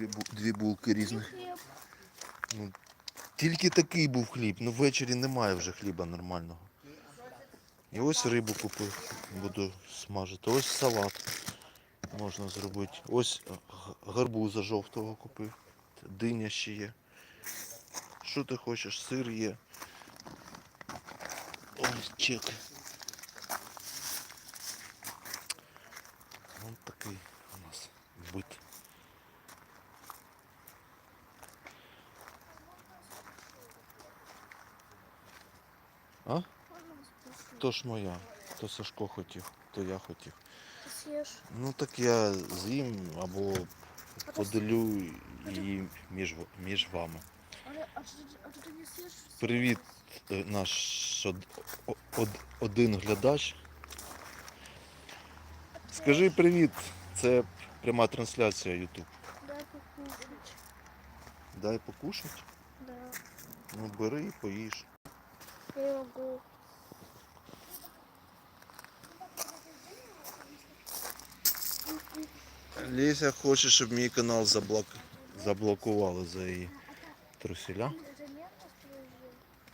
дві, дві булки різних. Ну, тільки такий був хліб, ну ввечері немає вже хліба нормального. І ось рибу купив, буду смажити. Ось салат можна зробити. Ось гарбуза жовтого купив. Диня ще є. Що ти хочеш? Сир є. Ось чек. Ось такий у нас бит. А? Можна спустити? То ж моя. То Сашко хотів, то я хотів. Ти. Ну так я з'їм або поделю її між, між вами. А ти, а ти не з'їш? Привіт, е, наш од, о- од- один глядач. Скажи привіт, це пряма трансляція YouTube. Дай покушать. Дай покушать. Да. Ну бери і поїж. Я не могу. Леся хоче, щоб мій канал заблок... заблокували за її труселя.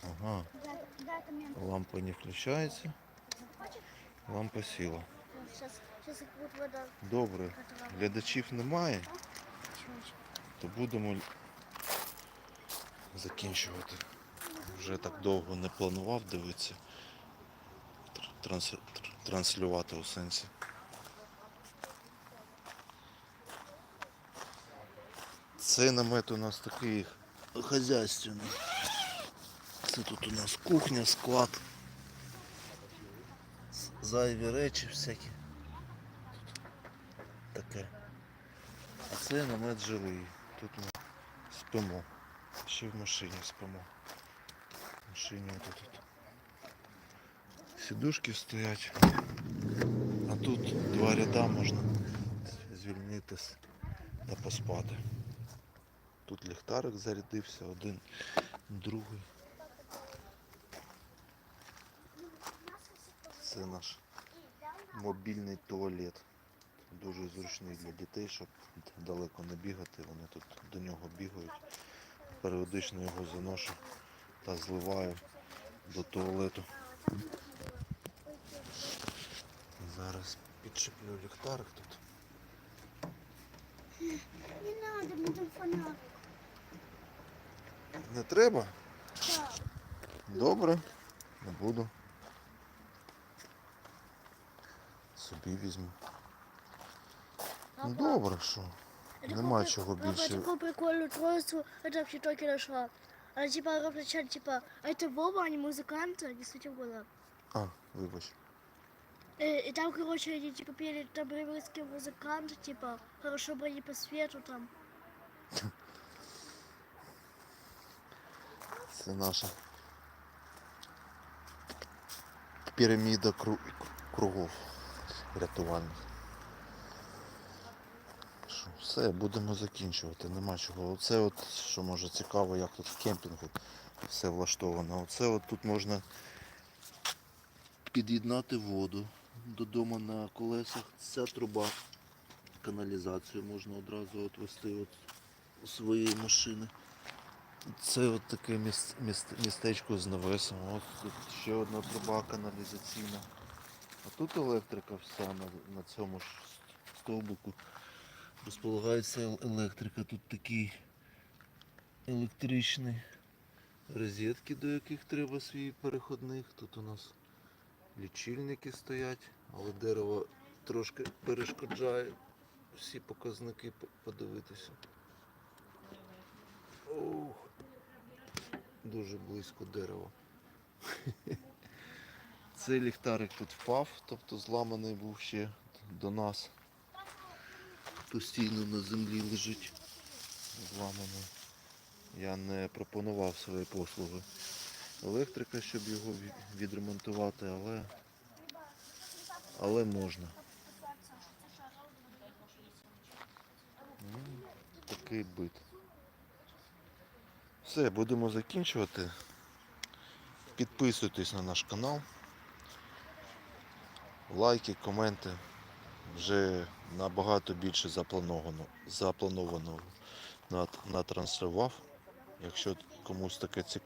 Ага, лампа не включається, лампа сіла. Добре, глядачів немає, то будемо закінчувати. Вже так довго не планував дивитися. Транс... Транслювати у сенсі. Цей намет у нас такий хазяйственний. Це тут у нас кухня, склад. Зайві речі всякі. Таке. А це намет жилий. Тут ми спимо. Ще в машині спимо. В машині тут. Сідушки стоять. А тут два ряда можна звільнитись та поспати. Тут ліхтарик зарядився, один, другий. Це наш мобільний туалет. Дуже зручний для дітей, щоб далеко не бігати. Вони тут до нього бігають. Періодично його заношу та зливаю до туалету. Зараз підчеплю ліхтарик тут. Не мне там фонарик. Не треба? Да. Добре, не буду. Собі візьму. Ну добре, що. Это Нема какой- чого Папа, більше. это такое прикольное устройство. Это вообще только нашла. Она типа различает, типа, а это Вова, они музыканты, не свети в глаза. А, вибач. Э, И там, короче, они типа пели там рыбинские музыканты, типа, хорошо были по свету там. Це наша піраміда кру- кругов рятувальних. Все, будемо закінчувати, нема чого. Оце от, що може цікаво, як тут в кемпінгу все влаштовано. Оце от тут можна під'єднати воду додому на колесах. Ця труба каналізацію можна одразу от вести от у своєї машини. Це от таке міс- міс- містечко з навесом. От тут ще одна труба каналізаційна. А тут електрика вся на, на цьому ж стовбику. Розполагається електрика. Тут такий електричний розетки, до яких треба свій переходник. Тут у нас лічильники стоять, але дерево трошки перешкоджає всі показники подивитися. Дуже близько дерева. Цей ліхтарик тут впав, тобто зламаний був ще до нас. Постійно на землі лежить зламаний. Я не пропонував свої послуги електрика, щоб його відремонтувати, але, але можна. Ну, такий бит. Все, будемо закінчувати. Підписуйтесь на наш канал. Лайки, коменти. Вже набагато більше заплановано, запланованого нат- натранслював. Якщо комусь таке цікаво.